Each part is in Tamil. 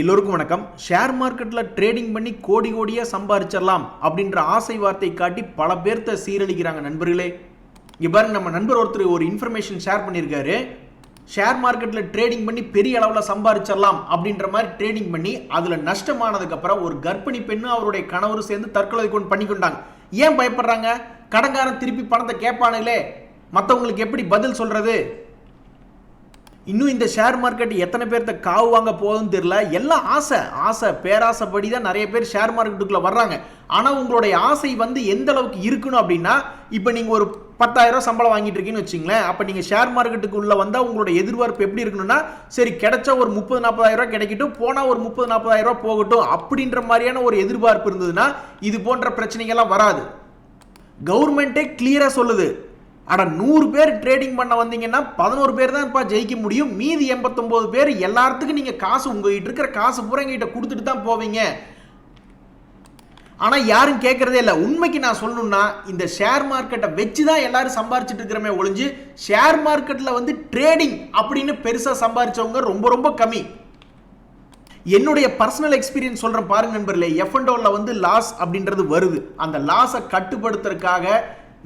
எல்லோருக்கும் வணக்கம். ஷேர் மார்க்கெட்டில் ட்ரேடிங் பண்ணி கோடி கோடியாக சம்பாரிச்சிடலாம் அப்படின்ற ஆசை வார்த்தை காட்டி பல பேர்த்த சீரழிக்கிறாங்க நண்பர்களே. இங்கே பாருங்க நம்ம நண்பர் ஒருத்தர் ஒரு இன்ஃபர்மேஷன் ஷேர் பண்ணியிருக்காரு ஷேர் மார்க்கெட்டில் ட்ரேடிங் பண்ணி பெரிய அளவில் சம்பாரிச்சிடலாம் அப்படின்ற மாதிரி ட்ரேடிங் பண்ணி அதில் நஷ்டமானதுக்கப்புறம் ஒரு கர்ப்பிணி பெண்ணு அவருடைய கணவரும் சேர்ந்து தற்கொலை கொண்டு பண்ணிக்கொண்டாங்க ஏன் பயப்படுறாங்க? கடங்காரன் திருப்பி பணத்தை கேட்பானுங்களே மற்றவங்களுக்கு எப்படி பதில் சொல்கிறது இன்னும் இந்த ஷேர் மார்க்கெட் எத்தனை பேர்த்த காவு வாங்க போகுதுன்னு தெரியல. எல்லாம் ஆசை ஆசை பேராசைப்படி தான் நிறைய பேர் ஷேர் மார்க்கெட்டுக்குள்ளே வர்றாங்க. ஆனால் உங்களுடைய ஆசை வந்து எந்த அளவுக்கு இருக்கணும் அப்படின்னா இப்போ நீங்கள் ஒரு பத்தாயிரம் சம்பளம் வாங்கிட்டு இருக்கீங்கன்னு வச்சுங்களேன். அப்போ நீங்கள் ஷேர் மார்க்கெட்டுக்கு உள்ள வந்தால் உங்களோட எதிர்பார்ப்பு எப்படி இருக்கணும்னா சரி கிடைச்சா ஒரு முப்பது நாற்பதாயிரம் கிடைக்கட்டும் போனால் ஒரு முப்பது நாற்பதாயிரம் போகட்டும் அப்படின்ற மாதிரியான ஒரு எதிர்பார்ப்பு இருந்ததுன்னா இது போன்ற பிரச்சனைகள்லாம் வராது. கவர்மெண்ட்டே கிளியராக சொல்லுது. அட நூறு பேர் ட்ரேடிங் பண்ண வந்தீங்கன்னா பதினோரு பேர் தான்ப்பா ஜெயிக்க முடியும். மீதி எண்பத்தொம்போது பேர் எல்லாத்துக்கும் நீங்கள் காசு உங்ககிட்ட இருக்கிற காசு பூரா எங்ககிட்ட கொடுத்துட்டு தான் போவீங்க. ஆனால் யாரும் கேட்குறதே இல்லை. உண்மைக்கு நான் சொல்லணும்னா இந்த ஷேர் மார்க்கெட்டை வச்சு தான் எல்லாரும் சம்பாரிச்சிட்டு இருக்கிறமே ஒழிஞ்சு ஷேர் மார்க்கெட்டில் வந்து ட்ரேடிங் அப்படின்னு பெருசாக சம்பாரிச்சவங்க ரொம்ப ரொம்ப கம்மி. என்னுடைய பர்சனல் எக்ஸ்பீரியன்ஸ் சொல்கிறேன் பாருங்க நண்பர்களே. எஃப்என்டோவில் வந்து லாஸ் அப்படின்றது வருது. அந்த லாஸை கட்டுப்படுத்துறதுக்காக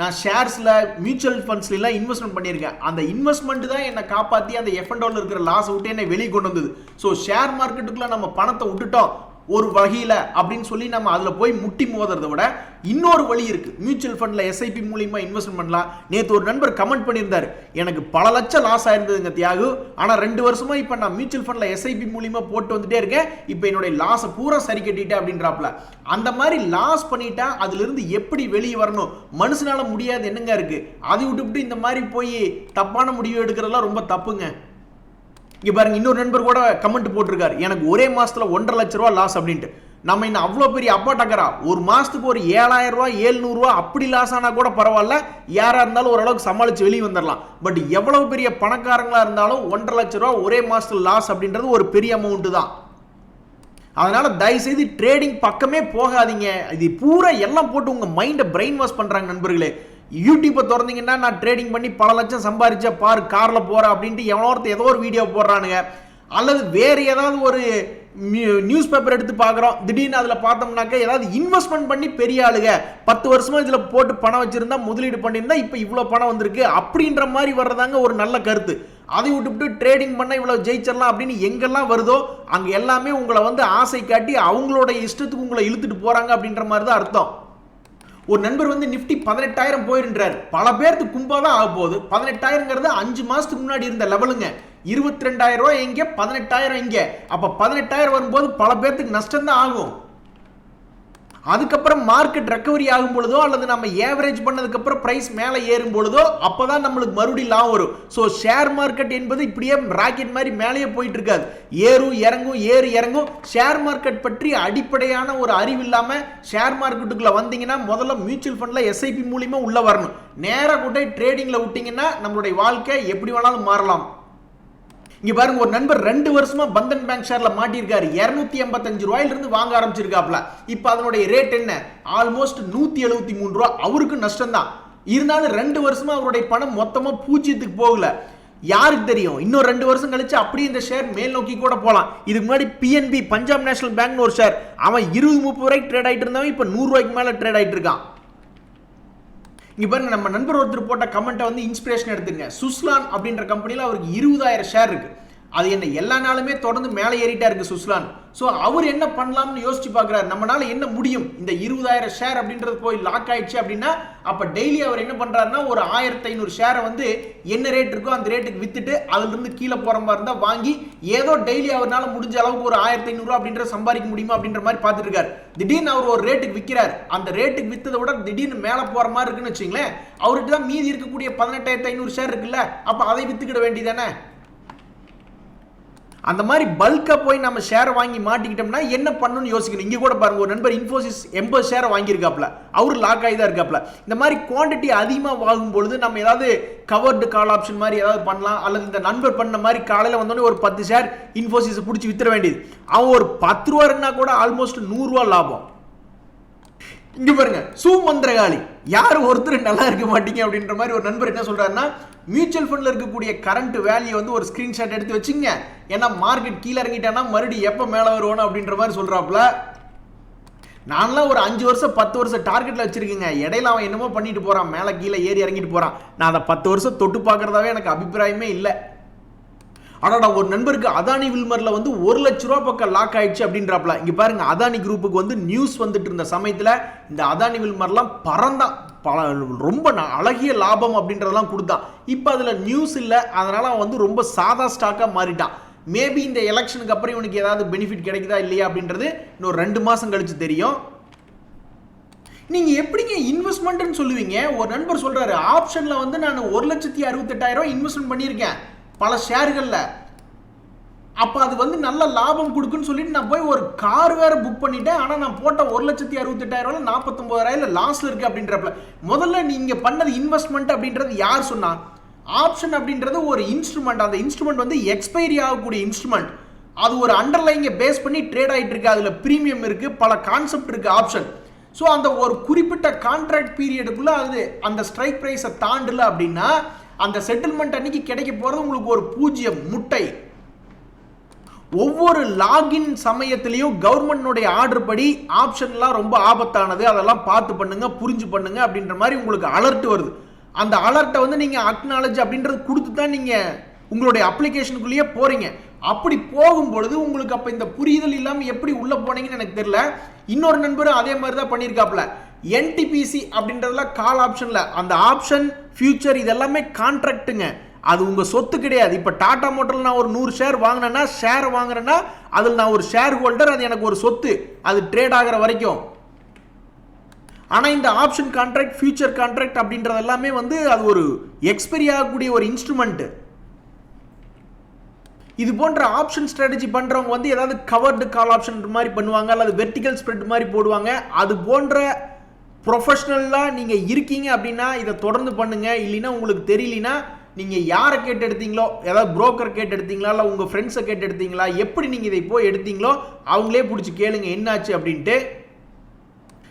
நான் ஷேர்ஸில் மியூச்சுவல் ஃபண்ட்ஸ்லாம் இன்வெஸ்ட்மெண்ட் பண்ணியிருக்கேன். அந்த இன்வெஸ்ட்மெண்ட் தான் என்னை காப்பாற்றி அந்த எஃப்என்டோவில் இருக்கிற லாஸை விட்டு என்னை வெளியே கொண்டு வந்தது. ஸோ ஷேர் மார்க்கெட்டுக்குள்ளே நம்ம பணத்தை விட்டுட்டோம். ஒரு வகையில் அப்படின்னு சொல்லி நம்ம அதில் போய் முட்டி மோதுறத விட இன்னொரு வழி இருக்குது மியூச்சுவல் ஃபண்டில் எஸ்ஐபி மூலியமாக இன்வெஸ்ட்மெண்ட் பண்ணலாம். நேற்று ஒரு நண்பர் கமெண்ட் பண்ணியிருந்தார். எனக்கு பல லட்சம் லாஸ் ஆயிருந்ததுங்க தியாகு. ஆனால் ரெண்டு வருஷமாக இப்போ நான் மியூச்சுவல் ஃபண்டில் எஸ்ஐபி மூலியமாக போட்டு வந்துட்டே இருக்கேன். இப்போ என்னுடைய லாஸை பூரா சரி கட்டிட்டேன் அப்படின்றாப்ல அந்த மாதிரி லாஸ் பண்ணிட்டா அதுலேருந்து எப்படி வெளியே வரணும்? மனுஷனால் முடியாது என்னங்க இருக்குது அதை விட்டுவிட்டு இந்த மாதிரி போய் தப்பான முடிவு எடுக்கிறதெல்லாம் ரொம்ப தப்புங்க. இங்கே பாருங்க இன்னொரு நண்பர் கூட கமெண்ட் போட்டிருக்காரு. எனக்கு ஒரே மாதத்தில் ஒன்றரை லட்ச ரூபா லாஸ் அப்படின்ட்டு. நம்ம இன்னும் அவ்வளோ பெரிய அப்பா டக்கரா ஒரு மாதத்துக்கு ஒரு ஏழாயிரம் ரூபா ஏழ்நூறுவா அப்படி லாஸ் ஆனால் கூட பரவாயில்ல. யாராக இருந்தாலும் ஓரளவுக்கு சமாளித்து வெளியே வந்துடலாம் பட் எவ்வளவு பெரிய பணக்காரங்களாக இருந்தாலும் ஒன்றரை லட்ச ரூபா ஒரே மாதத்தில் லாஸ் அப்படின்றது ஒரு பெரிய அமௌண்ட்டு தான். அதனால தயவுசெய்து ட்ரேடிங் பக்கமே போகாதீங்க. இது பூரா எல்லாம் போட்டு உங்கள் மைண்டை பிரெயின் வாஷ் பண்ணுறாங்க நண்பர்களே. யூடியூப்பை திறந்தீங்கன்னா நான் ட்ரேடிங் பண்ணி பல லட்சம் சம்பாரிச்ச பாரு காரில் போகிறேன் அப்படின்ட்டு எவனோ ஒருத்தர் ஏதோ ஒரு வீடியோ போடுறானுங்க. அல்லது வேறு ஏதாவது ஒரு நியூஸ் பேப்பர் எடுத்து பார்க்குறோம். திடீர்னு அதில் பார்த்தோம்னாக்க ஏதாவது இன்வெஸ்ட்மெண்ட் பண்ணி பெரிய ஆளுங்க பத்து வருஷமாக இதில் போட்டு பணம் வச்சுருந்தா முதலீடு பண்ணியிருந்தா இப்போ இவ்வளோ பணம் வந்திருக்கு. அப்படின்ற மாதிரி வர்றதாங்க ஒரு நல்ல கருத்து. அதை விட்டுவிட்டு ட்ரேடிங் பண்ண இவ்வளோ ஜெயிச்சிடலாம் அப்படின்னு எங்கெல்லாம் வருதோ அங்கே எல்லாமே உங்களை வந்து ஆசை காட்டி அவங்களோட இஷ்டத்துக்கு உங்களை இழுத்துட்டு போகிறாங்க அப்படின்ற மாதிரி தான் அர்த்தம். ஒரு நண்பர் வந்து நிஃப்டி பதினெட்டாயிரம் போயிருன்றார். பல பேருக்கு கும்பா தான் ஆக போகுது. பதினெட்டாயிரங்கிறது அஞ்சு மாசத்துக்கு முன்னாடி இருந்த லெவலுங்க. இருபத்தி ரெண்டாயிரம் ரூபாய் எங்க பதினெட்டாயிரம் இங்க. அப்ப பதினெட்டாயிரம் வரும்போது பல பேர்த்துக்கு நஷ்டம் தான் ஆகும். அதுக்கப்புறம் மார்க்கெட் ரெக்கவரி ஆகும் பொழுதோ அல்லது நம்ம ஏவரேஜ் பண்ணதுக்கப்புறம் ப்ரைஸ் மேலே ஏறும் பொழுதோ அப்போ தான் நம்மளுக்கு மறுபடியும் லாபம் வரும். ஸோ ஷேர் மார்க்கெட் என்பது இப்படியே ராக்கெட் மாதிரி மேலேயே போயிட்டு இருக்காது ஏறும் இறங்கும் ஏறு இறங்கும். ஷேர் மார்க்கெட் பற்றி அடிப்படையான ஒரு அறிவு இல்லாமல் ஷேர் மார்க்கெட்டுக்குள்ளே வந்தீங்கன்னா முதல்ல மியூச்சுவல் ஃபண்டில் எஸ்ஐபி மூலியமாக உள்ளே வரணும். நேராக கொண்டு ட்ரேடிங்கில் விட்டிங்கன்னா நம்மளுடைய வாழ்க்கை எப்படி வேணாலும் மாறலாம். இங்க பாருங்க ஒரு நண்பர் ரெண்டு வருஷமா பந்தன் பேங்க் ஷேர்ல மாட்டியிருக்காரு. இருநூத்தி எண்பத்தஞ்சு ரூபாயில இருந்து வாங்க ஆரம்பிச்சிருக்காப்ல இப்ப அதனுடைய ரேட் என்ன? ஆல்மோஸ்ட் நூத்தி எழுபத்தி மூணு ரூபா. அவருக்கு நஷ்டம் தான் இருந்தாலும் ரெண்டு வருஷமா அவருடைய பணம் மொத்தமா பூஜ்ஜியத்துக்கு போகல. யாருக்கு தெரியும்? இன்னும் ரெண்டு வருஷம் கழிச்சு அப்படியே இந்த ஷேர் மேல் நோக்கி கூட போகலாம் இதுக்கு முன்னாடி பிஎன்பி பஞ்சாப் நேஷனல் பேங்க்னு ஒரு ஷேர் அவன் இருபது முப்பது ரூபாய்க்கு ட்ரேட் ஆயிட்டு இருந்தவன் இப்போ நூறு ரூபாய்க்கு மேல ட்ரேட் ஆயிட்டு இருக்கான். இங்க பாருங்க நம்ம நண்பர் ஒருத்தர் போட்ட கமெண்ட்டை வந்து இன்ஸ்பிரேஷன் எடுத்துங்க சுஸ்லான் அப்படின்ற கம்பெனியில் அவருக்கு இருபதாயிரம் ஷேர் இருக்குது அது என்ன எல்லா நாளுமே தொடர்ந்து மேலே ஏறிட்டா இருக்கு சுஸ்லான். ஸோ அவர் என்ன பண்ணலாம்னு யோசிச்சு பார்க்குறாரு. நம்மளால என்ன முடியும்? இந்த இருபதாயிரம் ஷேர் அப்படின்றது போய் லாக் ஆயிடுச்சு அப்படின்னா அப்போ டெய்லி அவர் என்ன பண்றாருன்னா ஒரு ஆயிரத்தி ஐநூறு ஷேரை வந்து என்ன ரேட் இருக்கோ அந்த ரேட்டுக்கு வித்துட்டு அதுல இருந்து கீழே போற மாதிரி இருந்தால் வாங்கி ஏதோ டெய்லி அவரால் முடிஞ்ச அளவுக்கு ஒரு ஆயிரத்தி ஐநூறு அப்படின்ற சம்பாதிக்க முடியுமா அப்படின்ற மாதிரி பார்த்துட்டு இருக்காரு திடீர்னு அவர் ஒரு ரேட்டுக்கு விற்கிறார் அந்த ரேட்டுக்கு வித்ததை விட திடீர்னு மேலே போற மாதிரி இருக்குன்னு வச்சுங்களேன் அவர்கிட்ட தான் மீதி இருக்கக்கூடிய பதினெட்டாயிரத்தி ஐநூறு ஷேர் இருக்குல்ல அப்போ அதை வித்துக்கிட வேண்டியதானே அந்த மாதிரி பல்காக போய் நம்ம ஷேரை வாங்கி மாட்டிக்கிட்டோம்னா என்ன பண்ணணும்னு யோசிக்கணும். இங்கே கூட பாருங்க ஒரு நண்பர் இன்ஃபோசிஸ் எண்பது ஷேர் வாங்கியிருக்காப்ல அவர் லாக் ஆகி தான் இருக்காப்ல இந்த மாதிரி குவான்டிட்டி அதிகமாக வாங்கும் பொழுது நம்ம ஏதாவது கவர்டு கால் ஆப்ஷன் மாதிரி ஏதாவது பண்ணலாம் அல்லது இந்த நண்பர் பண்ண மாதிரி காலையில் வந்தோடனே ஒரு பத்து ஷேர் இன்ஃபோசிஸை பிடிச்சி வித்துற வேண்டியது. அவன் ஒரு பத்து ரூபா இருந்தால் கூட ஆல்மோஸ்ட் நூறுரூவா லாபம். இங்க பாருங்க சுமந்திரகாளி யார் ஒருத்தர் நல்லா இருக்க மாட்டீங்க அப்படின்ற மாதிரி ஒரு நண்பர் என்ன சொல்றாருன்னா மியூச்சுவல் ஃபண்ட்ல இருக்கக்கூடிய கரண்ட் வேல்யூ வந்து ஒரு ஸ்கிரீன்ஷாட் எடுத்து வச்சுங்க. ஏன்னா மார்க்கெட் கீழே இறங்கிட்டேன்னா மறுபடியும் எப்போ மேலே வருவோம் அப்படின்ற மாதிரி சொல்றாப்புல. நான்லாம் ஒரு அஞ்சு வருஷம் பத்து வருஷம் டார்கெட்டில் வச்சிருக்கேங்க. இடையில அவன் என்னமோ பண்ணிட்டு போறான். மேலே கீழே ஏறி இறங்கிட்டு போறான். நான் அதை பத்து வருஷம் தொட்டு பார்க்கறதாவே எனக்கு அபிப்பிராயமே இல்லை. ஆனாடா ஒரு நண்பருக்கு அதானி வில்மரில் வந்து ஒரு லட்ச ரூபா பக்கம் லாக் ஆயிடுச்சு அப்படின்றாப்ல. இங்கே பாருங்க அதானி குரூப்புக்கு வந்து நியூஸ் வந்துட்டு இருந்த சமயத்தில் இந்த அதானி வில்மர்லாம் பறந்தான் பல ரொம்ப அழகிய லாபம் அப்படின்றதெல்லாம் கொடுத்தான் இப்போ அதில் நியூஸ் இல்லை அதனால் அவன் வந்து ரொம்ப சாதா ஸ்டாக்காக மாறிட்டான் மேபி இந்த எலெக்ஷனுக்கு அப்புறம் இவனுக்கு ஏதாவது பெனிஃபிட் கிடைக்குதா இல்லையா அப்படின்றது இன்னும் ரெண்டு மாதம் கழிச்சு தெரியும். நீங்கள் எப்படிங்க இன்வெஸ்ட்மெண்ட்னு சொல்லுவீங்க? ஒரு நண்பர் சொல்கிறாரு ஆப்ஷனில் வந்து நான் ஒரு லட்சத்தி அறுபத்தெட்டாயிரம் இன்வெஸ்ட்மெண்ட் பண்ணியிருக்கேன். பல ஷேர்களில். அப்போ அது வந்து நல்ல லாபம் கொடுக்குன்னு சொல்லிட்டு நான் போய் ஒரு கார் வேறு புக் பண்ணிட்டேன். ஆனால் நான் போட்ட ஒரு லட்சத்தி அறுபத்தெட்டாயிரம் நாற்பத்தொம்போதாயிரம் லாஸ் இருக்குது அப்படின்றப்பல முதல்ல நீங்கள் பண்ணது இன்வெஸ்ட்மெண்ட் அப்படின்றது யார் சொன்னா? ஆப்ஷன் அப்படின்றது ஒரு இன்ஸ்ட்ருமெண்ட் அந்த இன்ஸ்ட்ருமெண்ட் வந்து எக்ஸ்பைரி ஆகக்கூடிய இன்ஸ்ட்ருமெண்ட் அது ஒரு அண்டர்லைங்கை பேஸ் பண்ணி ட்ரேட் ஆகிட்டு இருக்கு. அதில் ப்ரீமியம் இருக்குது பல கான்செப்ட் இருக்குது ஆப்ஷன் ஸோ அந்த ஒரு குறிப்பிட்ட கான்ட்ராக்ட் பீரியடுக்குள்ளே அது அந்த ஸ்ட்ரைக் ப்ரைஸை தாண்டல அப்படின்னா அந்த செட்டில்மெண்ட் அன்னைக்கு கிடைக்க போகிறது உங்களுக்கு ஒரு பூஜ்ஜியம் முட்டை. ஒவ்வொரு லாகின் சமயத்திலையும் கவர்மெண்ட்னுடைய ஆர்டர் படி ஆப்ஷன்லாம் ரொம்ப ஆபத்தானது. அதெல்லாம் பார்த்து பண்ணுங்க புரிஞ்சு பண்ணுங்க அப்படின்ற மாதிரி உங்களுக்கு அலர்ட் வருது. அந்த அலர்ட்டை வந்து நீங்கள் அக்னாலஜ் அப்படின்றது கொடுத்து தான் நீங்கள் உங்களுடைய அப்ளிகேஷனுக்குள்ளேயே போகிறீங்க அப்படி போகும் பொழுது உங்களுக்கு அப்போ இந்த புரிதல் இல்லாமல் எப்படி உள்ளே போனீங்கன்னு எனக்கு தெரியல. இன்னொரு நண்பரும் அதே மாதிரி தான் பண்ணியிருக்காப்புல என்டிபிசி அப்படின்றதுல கால் ஆப்ஷனில் அந்த ஆப்ஷன் ஃபியூச்சர் இதெல்லாமே கான்ட்ராக்ட்டுங்க அது உங்கள் சொத்து கிடையாது. இப்போ டாடா மோட்டர்ல நான் ஒரு நூறு ஷேர் வாங்கினேன்னா ஷேர் வாங்குறேன்னா அதில் நான் ஒரு ஷேர் ஹோல்டர் அது எனக்கு ஒரு சொத்து. அது ட்ரேட் ஆகிற வரைக்கும். ஆனால் இந்த ஆப்ஷன் கான்ட்ராக்ட் ஃபியூச்சர் கான்ட்ராக்ட் அப்படின்றது எல்லாமே வந்து அது ஒரு எக்ஸ்பைரி ஆகக்கூடிய ஒரு இன்ஸ்ட்ருமெண்ட்டு இது போன்ற ஆப்ஷன் ஸ்ட்ராட்டஜி பண்ணுறவங்க வந்து ஏதாவது கவர்டு கால் ஆப்ஷன் மாதிரி பண்ணுவாங்க அல்லது வெர்டிகல் ஸ்ப்ரெட் மாதிரி போடுவாங்க. அது போன்ற ப்ரொஃபஷ்னலாக நீங்கள் இருக்கீங்க அப்படின்னா இதை தொடர்ந்து பண்ணுங்கள் இல்லைன்னா உங்களுக்கு தெரியலனா நீங்கள் யாரை கேட்டு எடுத்தீங்களோ ஏதாவது புரோக்கர் கேட்டு எடுத்தீங்களா இல்லை உங்கள் ஃப்ரெண்ட்ஸை கேட்டு எடுத்தீங்களா எப்படி நீங்கள் இதை போய் எடுத்தீங்களோ அவங்களே பிடிச்சி கேளுங்க என்னாச்சு அப்படின்ட்டு.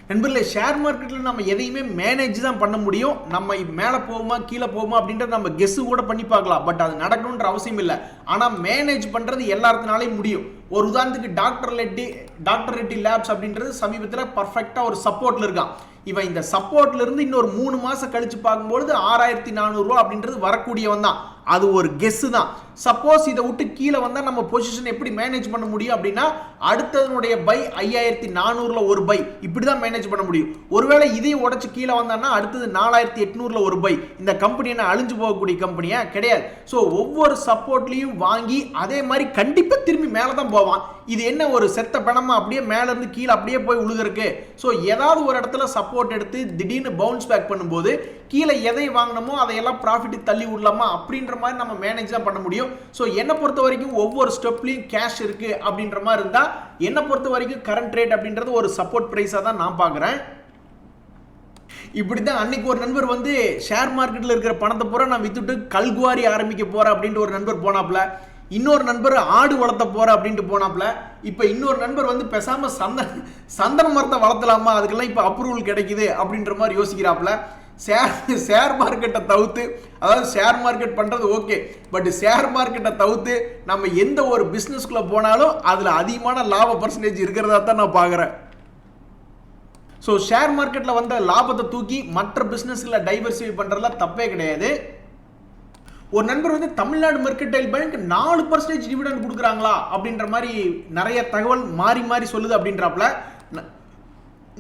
நண்பர்களே ஷேர் மார்க்கெட்டில் நம்ம எதையுமே மேனேஜ் தான் பண்ண முடியும். நம்ம மேலே போகுமா கீழே போகுமா அப்படின்றத நம்ம கெஸ்ஸு கூட பண்ணி பார்க்கலாம். பட் அது நடக்கணுன்ற அவசியம் இல்லை. ஆனால் மேனேஜ் பண்ணுறது எல்லாத்தினாலையும் முடியும். ஒரு உதாரணத்துக்கு doctor Reddy doctor Reddy labs அப்படின்றது சமீபத்தில் பர்ஃபெக்டாக ஒரு சப்போர்ட்டில் இருக்கான். இவன் இந்த சப்போர்ட்ல இருந்து இன்னொரு மூணு மாசம் கழிச்சு பார்க்கும்பொழுது ஆறாயிரத்தி நானூறுரூவா அப்படின்றது வரக்கூடியவன் தான். அது ஒரு கெஸ் தான். சப்போஸ் இதை விட்டு கீழே வந்தால் நம்ம பொசிஷன் எப்படி மேனேஜ் பண்ண முடியும் அப்படின்னா அடுத்ததனுடைய பை ஐயாயிரத்தி நானூறுல ஒரு பை. இப்படி தான் மேனேஜ் பண்ண முடியும். ஒருவேளை இதையும் உடச்சு கீழே வந்தான்னா அடுத்தது நாலாயிரத்தி எட்நூறுல ஒரு பை. இந்த கம்பெனி என்ன அழிஞ்சு போகக்கூடிய கம்பெனியா கிடையாது. ஸோ ஒவ்வொரு சப்போர்ட்லையும் வாங்கி அதே மாதிரி கண்டிப்பாக திரும்பி மேலே தான் போவான். இது என்ன ஒரு செத்த பணமா? அப்படியே மேல இருந்து கீழே அப்படியே போய் உழுகிறக்கு. ஸோ ஏதாவது ஒரு இடத்துல சப்போர்ட் எடுத்து திடீர்னு பவுன்ஸ் பேக் பண்ணும்போது கீழே எதை வாங்கினமோ அதையெல்லாம் ப்ராஃபிட் தள்ளி விடலாமா? அப்படின்ற மாதிரி நம்ம மேனேஜ் தான் பண்ண முடியும். ஸோ என்னை பொறுத்த வரைக்கும் ஒவ்வொரு ஸ்டெப்லையும் கேஷ் இருக்கு அப்படின்ற மாதிரி இருந்தால் என்னை பொறுத்த வரைக்கும் கரண்ட் ரேட் அப்படின்றது ஒரு சப்போர்ட் ப்ரைஸாக தான் நான் பார்க்குறேன். இப்படி தான் அன்னைக்கு ஒரு நண்பர் வந்து ஷேர் மார்க்கெட்டில் இருக்கிற பணத்தை பூரா நான் வித்துட்டு கல்குவாரி ஆரம்பிக்க போறேன் அப்படின்ட்டு ஒரு நண்பர் போனாப்ல இன்னொரு நண்பர் ஆடு வளர்த்த போற அப்படின்ட்டு போனாப்ல இப்போ இன்னொரு நண்பர் வந்து பேசாம சந்தன சந்தன மரத்தை வளர்த்தலாமா? அதுக்கெல்லாம் இப்போ அப்ரூவல் கிடைக்குது அப்படின்ற மாதிரி யோசிக்கிறாப்ல ஷேர் ஷேர் மார்க்கெட்டை தவிர்த்து அதாவது ஷேர் மார்க்கெட் பண்ணுறது ஓகே பட் ஷேர் மார்க்கெட்டை தவிர்த்து நம்ம எந்த ஒரு பிஸ்னஸ்குள்ளே போனாலும் அதில் அதிகமான லாப பர்சன்டேஜ் இருக்கிறதா தான் நான் பார்க்குறேன் ஸோ ஷேர் மார்க்கெட்டில் வந்த லாபத்தை தூக்கி மற்ற பிஸ்னஸில் டைவர்சிஃபை பண்ணுறதுல தப்பே கிடையாது. ஒரு நண்பர் வந்து தமிழ்நாடு மெர்கடைல் பேங்க் நாலு பர்சன்டேஜ் டிவிடன் கொடுக்குறாங்களா அப்படின்ற மாதிரி நிறைய தகவல் மாறி மாறி சொல்லுது அப்படின்றாப்புல.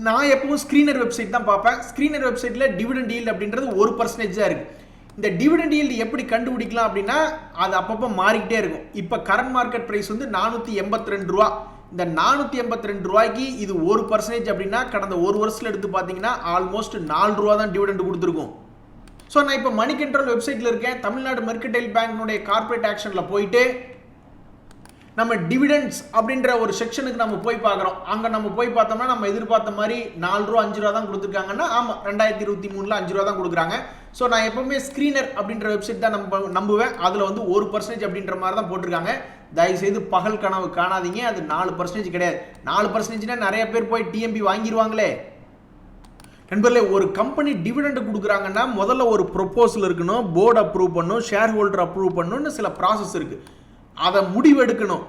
நான் எப்பவும் ஸ்க்ரீனர் வெப்சைட் தான் பார்ப்பேன். ஸ்க்ரீனர் வெப்சைட்டில் டிவிடன் டீல் அப்படின்றது ஒரு பர்சன்டேஜ் தான் இருக்குது இந்த டிவிடன் ஈல்டு எப்படி கண்டுபிடிக்கலாம் அப்படின்னா அது அப்பப்போ மாறிக்கிட்டே இருக்கும். இப்போ கரண்ட் மார்க்கெட் ப்ரைஸ் வந்து நானூற்றி எண்பத்தி ரெண்டு ரூபா. இந்த நானூற்றி எண்பத்தி ரெண்டு ரூபாய்க்கு இது ஒரு பர்சன்டேஜ் அப்படின்னா கடந்த ஒரு வருஷத்தில் எடுத்து பார்த்தீங்கன்னா ஆல்மோஸ்ட் நாலு ரூபா தான் டிவிடெண்ட் கொடுத்துருக்கும். ஸோ நான் இப்போ மணி கண்ட்ரோல் வெப்சைட்டில் இருக்கேன். தமிழ்நாடு மெர்கடைல் பேங்க்னுடைய கார்ப்பரேட் ஆக்ஷனில் போயிட்டு நம்ம டிவிடெண்ட்ஸ் அப்படின்ற ஒரு செக்ஷனுக்கு நம்ம போய் பார்க்குறோம். அங்கே நம்ம போய் பார்த்தோம்னா நம்ம எதிர்பார்த்த மாதிரி நாலு ரூபா அஞ்சு ரூபா தான் கொடுத்துருக்காங்கன்னா ஆமாம் ரெண்டாயிரத்தி இருபத்தி மூணில் அஞ்சு ரூபா தான் கொடுக்குறாங்க. ஸோ நான் எப்பவுமே ஸ்க்ரீனர் அப்படின்ற வெப்சைட் தான் நம்ப நம்புவேன். அதில் வந்து ஒரு பர்சன்டேஜ் அப்படின்ற மாதிரி தான் போட்டிருக்காங்க. தயவுசெய்து பகல் கனவு காணாதீங்க. அது நாலு பர்சன்டேஜ் கிடையாது. நாலு பர்சன்டேஜ்னா நிறைய பேர் போய் டிஎம்பி வாங்கிடுவாங்களே நண்பர்களே ஒரு கம்பெனி டிவிடெண்ட் கொடுக்குறாங்கன்னா முதல்ல ஒரு ப்ரொப்போசல் இருக்கணும் போர்டு அப்ரூவ் பண்ணணும் ஷேர் ஹோல்டர் அப்ரூவ் பண்ணணும்னு சில ப்ராசஸ் இருக்குது அதை முடிவு எடுக்கணும்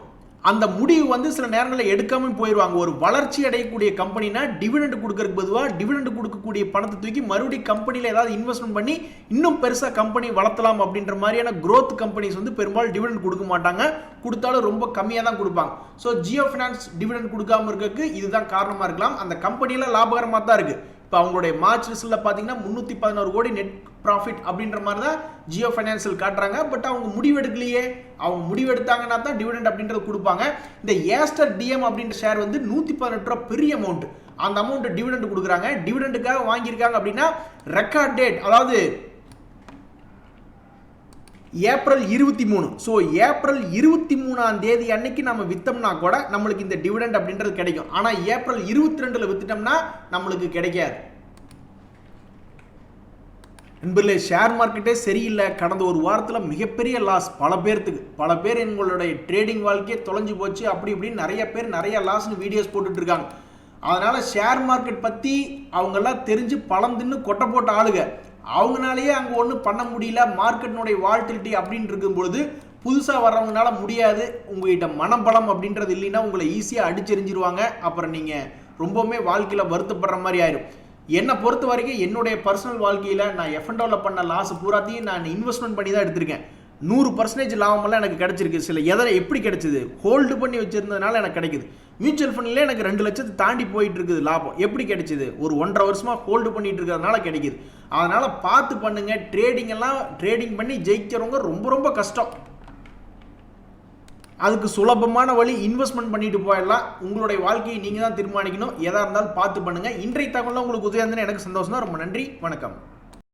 அந்த முடிவு வந்து சில நேரங்களில் எடுக்காமல் போயிடுவாங்க ஒரு வளர்ச்சி அடையக்கூடிய கம்பெனினா டிவிடெண்ட் கொடுக்கறதுக்கு பொதுவாக டிவிடெண்ட் கொடுக்கக்கூடிய பணத்தை தூக்கி மறுபடியும் கம்பெனியில் ஏதாவது இன்வெஸ்ட்மெண்ட் பண்ணி இன்னும் பெருசாக கம்பெனி வளர்த்தலாம் அப்படின்ற மாதிரியான க்ரோத் கம்பெனிஸ் வந்து பெரும்பாலும் டிவிடெண்ட் கொடுக்க மாட்டாங்க. கொடுத்தாலும் ரொம்ப கம்மியாக தான் கொடுப்பாங்க. ஸோ ஜியோ ஃபினான்ஸ் டிவிடெண்ட் கொடுக்காம இருக்கிறதுக்கு இதுதான் காரணமாக இருக்கலாம். அந்த கம்பெனியில் லாபகரமாக தான் இருக்குது இப்போ அவங்களுடைய மார்ச் ரிசல்ட்டில் பார்த்தீங்கன்னா முந்நூற்றி பதினோரு கோடி நெட் ப்ராஃபிட் அப்படின்ற மாதிரி தான் ஜியோ ஃபைனான்சியல் காட்டுறாங்க. பட் அவங்க முடிவெடுக்கலையே. அவங்க முடிவெடுத்தாங்கன்னா தான் டிவிடெண்ட் அப்படின்றது கொடுப்பாங்க. இந்த ஏஸ்டர் டிஎம் அப்படின்ற ஷேர் வந்து நூற்றி பதினெட்டு ரூபா பெரிய அமௌண்ட் அந்த அமௌண்ட் டிவிடெண்ட் கொடுக்குறாங்க. டிவிடெண்டுக்காக வாங்கியிருக்காங்க அப்படின்னா ரெக்கார்ட் டேட் அதாவது ஏப்ரல் இருபத்தி மூணு. ஸோ ஏப்ரல் இருபத்தி மூணாம் தேதி அன்னைக்கு நம்ம விற்றோம்னா கூட நம்மளுக்கு இந்த டிவிடெண்ட் அப்படின்றது கிடைக்கும். ஆனால் ஏப்ரல் இருபத்தி ரெண்டில் விற்றுட்டோம்னா நம்மளுக்கு கிடைக்காது. நண்பர்களே ஷேர் மார்க்கெட்டே சரியில்லை. கடந்த ஒரு வாரத்தில் மிகப்பெரிய லாஸ் பல பேர்த்துக்கு. பல பேர் எங்களுடைய ட்ரேடிங் வாழ்க்கையே தொலைஞ்சு போச்சு. அப்படி இப்படின்னு நிறைய பேர் நிறைய லாஸ்னு வீடியோஸ் போட்டுட்டு இருக்காங்க. ஷேர் மார்க்கெட் பற்றி அவங்கெல்லாம் தெரிஞ்சு பழம் தின்னு கொட்டை போட்ட ஆளுங்க. அவங்களாலேயே அங்கே ஒன்றும் பண்ண முடியல. மார்க்கெட்டினுடைய வால்டிலிட்டி அப்படின்னு இருக்கும்பொழுது புதுசாக வர்றவங்களால முடியாது. உங்ககிட்ட மனபலம் அப்படின்றது இல்லைன்னா உங்களை ஈஸியாக அடிச்செறிஞ்சிருவாங்க. அப்புறம் நீங்கள் ரொம்பவுமே வாழ்க்கையில் வருத்தப்படுற மாதிரி ஆயிரும். என்னை பொறுத்த வரைக்கும் என்னுடைய பர்சனல் வாழ்க்கையில் நான் எஃப்என்டோவில் பண்ண லாஸ் பூராத்தையும் நான் இன்வெஸ்ட்மெண்ட் பண்ணி தான் எடுத்திருக்கேன். நூறு பர்சன்டேஜ் லாபமெல்லாம் எனக்கு கிடச்சிருக்கு. சில எதை எப்படி கிடச்சிது? ஹோல்டு பண்ணி வச்சிருந்ததுனால எனக்கு கிடைக்குது. மியூச்சுவல் ஃபண்ட்லேயே எனக்கு ரெண்டு லட்சத்தை தாண்டி போயிட்டு இருக்குது லாபம். எப்படி கிடைச்சிது? ஒரு ஒன்றரை வருஷமாக ஹோல்டு பண்ணிட்டு இருக்கிறதுனால கிடைக்குது. அதனால் பார்த்து பண்ணுங்க. ட்ரேடிங் எல்லாம் ட்ரேடிங் பண்ணி ஜெயிக்கிறவங்க ரொம்ப ரொம்ப கஷ்டம். அதுக்கு சுலபமான வழி இன்வெஸ்ட்மெண்ட் பண்ணிட்டு போயிடலாம். உங்களுடைய வாழ்க்கையை நீங்கள் தான் தீர்மானிக்கணும். எதாக இருந்தாலும் பார்த்து பண்ணுங்கள் இன்றைய தகவலில் உங்களுக்கு உதயம் எனக்கு சந்தோஷம் தான் ரொம்ப நன்றி. வணக்கம்.